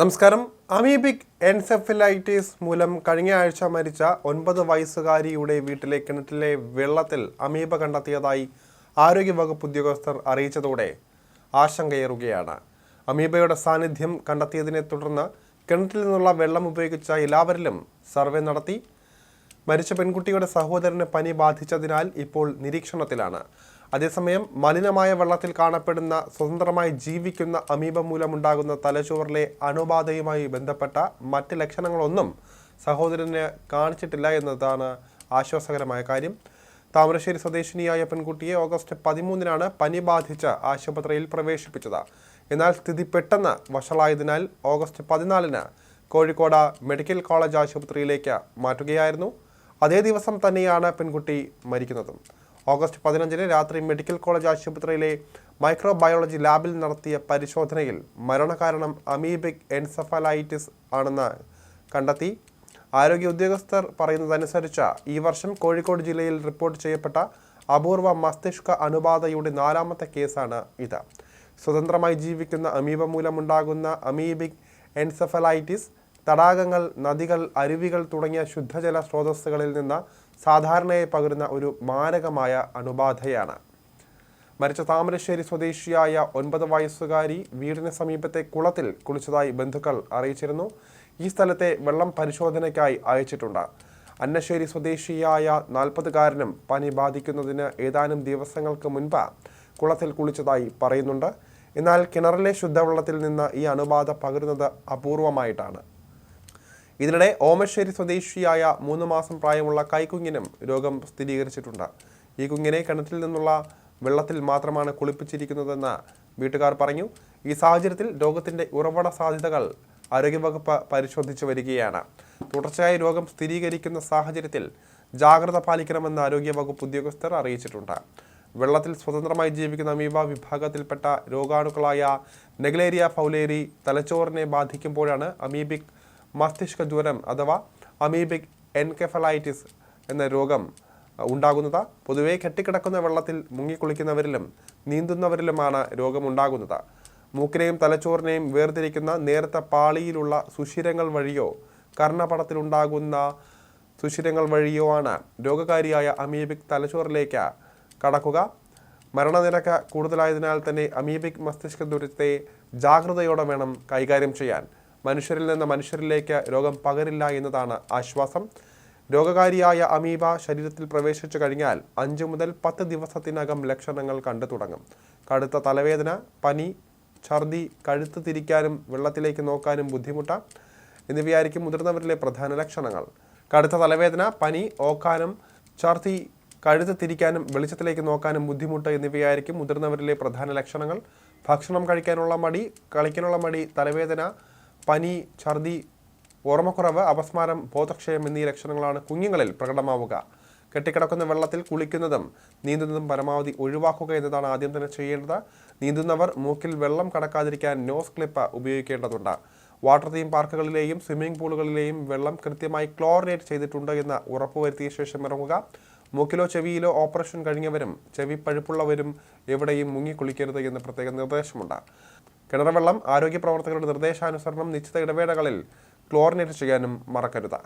നമസ്കാരം. Amoebic encephalitis മൂലം കഴിഞ്ഞ ആഴ്ച മരിച്ച ഒൻപത് വയസ്സുകാരിയുടെ വീട്ടിലെ കിണറ്റിലെ വെള്ളത്തിൽ അമീബ കണ്ടെത്തിയതായി ആരോഗ്യവകുപ്പ് ഉദ്യോഗസ്ഥർ അറിയിച്ചതോടെ ആശങ്കയേറുകയാണ്. അമീബയുടെ സാന്നിധ്യം കണ്ടെത്തിയതിനെ തുടർന്ന് കിണറ്റിൽ നിന്നുള്ള വെള്ളം ഉപയോഗിച്ച എല്ലാവരിലും സർവേ നടത്തി. മരിച്ച പെൺകുട്ടിയുടെ സഹോദരന് പനി ബാധിച്ചതിനാൽ ഇപ്പോൾ നിരീക്ഷണത്തിലാണ്. അതേസമയം മലിനമായ വെള്ളത്തിൽ കാണപ്പെടുന്ന സ്വതന്ത്രമായി ജീവിക്കുന്ന അമീബ മൂലമുണ്ടാകുന്ന തലച്ചോറിലെ അണുബാധയുമായി ബന്ധപ്പെട്ട മറ്റ് ലക്ഷണങ്ങളൊന്നും സഹോദരന് കാണിച്ചിട്ടില്ല എന്നതാണ് ആശ്വാസകരമായ കാര്യം. താമരശ്ശേരി സ്വദേശിനിയായ പെൺകുട്ടിയെ ഓഗസ്റ്റ് പതിമൂന്നിനാണ് പനി ബാധിച്ച് ആശുപത്രിയിൽ പ്രവേശിപ്പിച്ചത്. എന്നാൽ സ്ഥിതി പെട്ടെന്ന് വഷളായതിനാൽ ഓഗസ്റ്റ് പതിനാലിന് കോഴിക്കോട് മെഡിക്കൽ കോളേജ് ആശുപത്രിയിലേക്ക് മാറ്റുകയായിരുന്നു. അതേ ദിവസം തന്നെയാണ് പെൺകുട്ടി മരിക്കുന്നതും. ഓഗസ്റ്റ് പതിനഞ്ചിന് രാത്രി മെഡിക്കൽ കോളേജ് ആശുപത്രിയിലെ മൈക്രോബയോളജി ലാബിൽ നടത്തിയ പരിശോധനയിൽ മരണകാരണം അമീബിക് എൻസഫലൈറ്റിസ് ആണെന്ന് കണ്ടെത്തി. ആരോഗ്യ ഉദ്യോഗസ്ഥർ പറയുന്നതനുസരിച്ച് ഈ വർഷം കോഴിക്കോട് ജില്ലയിൽ റിപ്പോർട്ട് ചെയ്യപ്പെട്ട അപൂർവ മസ്തിഷ്ക അണുബാധയുടെ നാലാമത്തെ കേസാണ് ഇത്. സ്വതന്ത്രമായി ജീവിക്കുന്ന അമീബ മൂലമുണ്ടാകുന്ന അമീബിക് എൻസഫലൈറ്റിസ് തടാകങ്ങൾ നദികൾ അരുവികൾ തുടങ്ങിയ ശുദ്ധജല സ്രോതസ്സുകളിൽ നിന്ന് സാധാരണയായി പകരുന്ന ഒരു മാരകമായ അണുബാധയാണ്. മരിച്ച താമരശ്ശേരി സ്വദേശിയായ ഒൻപത് വയസ്സുകാരി വീടിന് സമീപത്തെ കുളത്തിൽ കുളിച്ചതായി ബന്ധുക്കൾ അറിയിച്ചിരുന്നു. ഈ സ്ഥലത്തെ വെള്ളം പരിശോധനയ്ക്കായി അയച്ചിട്ടുണ്ട്. അന്നശ്ശേരി സ്വദേശിയായ നാൽപ്പതുകാരനും പനി ബാധിക്കുന്നതിന് ഏതാനും ദിവസങ്ങൾക്ക് മുൻപ് കുളത്തിൽ കുളിച്ചതായി പറയുന്നുണ്ട്. എന്നാൽ കിണറിലെ ശുദ്ധവെള്ളത്തിൽ നിന്ന് ഈ അണുബാധ പകരുന്നത് അപൂർവമായിട്ടാണ്. ഇതിനിടെ ഓമശ്ശേരി സ്വദേശിയായ മൂന്ന് മാസം പ്രായമുള്ള കൈക്കുഞ്ഞിനും രോഗം സ്ഥിരീകരിച്ചിട്ടുണ്ട്. ഈ കുഞ്ഞിനെ കിണറ്റിൽ നിന്നുള്ള വെള്ളത്തിൽ മാത്രമാണ് കുളിപ്പിച്ചിരിക്കുന്നതെന്ന് വീട്ടുകാർ പറഞ്ഞു. ഈ സാഹചര്യത്തിൽ രോഗത്തിന്റെ ഉറവിട സാധ്യതകൾ ആരോഗ്യവകുപ്പ് പരിശോധിച്ചു വരികയാണ്. തുടർച്ചയായി രോഗം സ്ഥിരീകരിക്കുന്ന സാഹചര്യത്തിൽ ജാഗ്രത പാലിക്കണമെന്ന് ആരോഗ്യവകുപ്പ് ഉദ്യോഗസ്ഥർ അറിയിച്ചിട്ടുണ്ട്. വെള്ളത്തിൽ സ്വതന്ത്രമായി ജീവിക്കുന്ന അമീബ വിഭാഗത്തിൽപ്പെട്ട രോഗാണുക്കളായ നെഗ്ലേരിയ ഫൗലേരി തലച്ചോറിനെ ബാധിക്കുമ്പോഴാണ് അമീബിക് മസ്തിഷ്ക ജ്വരം അഥവാ അമീബിക് എൻകെഫലൈറ്റിസ് എന്ന രോഗം ഉണ്ടാകുന്നത്. പൊതുവെ കെട്ടിക്കിടക്കുന്ന വെള്ളത്തിൽ മുങ്ങിക്കുളിക്കുന്നവരിലും നീന്തുന്നവരിലുമാണ് രോഗമുണ്ടാകുന്നത്. മൂക്കിനെയും തലച്ചോറിനെയും വേർതിരിക്കുന്ന നേരത്തെ പാളിയിലുള്ള സുഷിരങ്ങൾ വഴിയോ കർണപടത്തിലുണ്ടാകുന്ന സുഷിരങ്ങൾ വഴിയോ ആണ് രോഗകാരിയായ അമീബിക് തലച്ചോറിലേക്ക് കടക്കുക. മരണനിരക്ക് കൂടുതലായതിനാൽ തന്നെ അമീബിക് മസ്തിഷ്ക ദുരിതത്തെ ജാഗ്രതയോടെ വേണം കൈകാര്യം ചെയ്യാൻ. മനുഷ്യരിൽ നിന്ന് മനുഷ്യരിലേക്ക് രോഗം പകരില്ല എന്നതാണ് ആശ്വാസം. രോഗകാരിയായ അമീബ ശരീരത്തിൽ പ്രവേശിച്ചു കഴിഞ്ഞാൽ അഞ്ച് മുതൽ പത്ത് ദിവസത്തിനകം ലക്ഷണങ്ങൾ കണ്ടു തുടങ്ങും. കടുത്ത തലവേദന പനി ഛർദി കഴുത്ത് തിരിക്കാനും വെള്ളത്തിലേക്ക് നോക്കാനും ബുദ്ധിമുട്ട എന്നിവയായിരിക്കും മുതിർന്നവരിലെ പ്രധാന ലക്ഷണങ്ങൾ. കടുത്ത തലവേദന പനി ഓക്കാനും ഛർദി കഴുത്ത് തിരിക്കാനും വെളിച്ചത്തിലേക്ക് നോക്കാനും ബുദ്ധിമുട്ട് എന്നിവയായിരിക്കും മുതിർന്നവരിലെ പ്രധാന ലക്ഷണങ്ങൾ. ഭക്ഷണം കഴിക്കാനുള്ള മടി കളിക്കാനുള്ള മടി തലവേദന പനി ഛർദി ഓർമ്മക്കുറവ് അപസ്മാരം ബോധക്ഷയം എന്നീ ലക്ഷണങ്ങളാണ് കുഞ്ഞുങ്ങളിൽ പ്രകടമാവുക. കെട്ടിക്കിടക്കുന്ന വെള്ളത്തിൽ കുളിക്കുന്നതും നീന്തുന്നതും പരമാവധി ഒഴിവാക്കുക എന്നതാണ് ആദ്യം തന്നെ ചെയ്യേണ്ടത്. നീന്തുന്നവർ മൂക്കിൽ വെള്ളം കടക്കാതിരിക്കാൻ നോസ് ക്ലിപ്പ് ഉപയോഗിക്കേണ്ടതുണ്ട്. വാട്ടർ തീം പാർക്കുകളിലെയും സ്വിമ്മിംഗ് പൂളുകളിലെയും വെള്ളം കൃത്യമായി ക്ലോറിനേറ്റ് ചെയ്തിട്ടുണ്ട് എന്ന് ഉറപ്പുവരുത്തിയ ശേഷം ഇറങ്ങുക. മൂക്കിലോ ചെവിയിലോ ഓപ്പറേഷൻ കഴിഞ്ഞവരും ചെവി പഴുപ്പുള്ളവരും എവിടെയും മുങ്ങിക്കുളിക്കരുത് എന്ന് പ്രത്യേക നിർദ്ദേശമുണ്ട്. കിണർവെള്ളം ആരോഗ്യ പ്രവർത്തകരുടെ നിർദ്ദേശാനുസരണം നിശ്ചിത ഇടവേളകളിൽ ക്ലോറിനേറ്റ് ചെയ്യാനും മറക്കരുത്.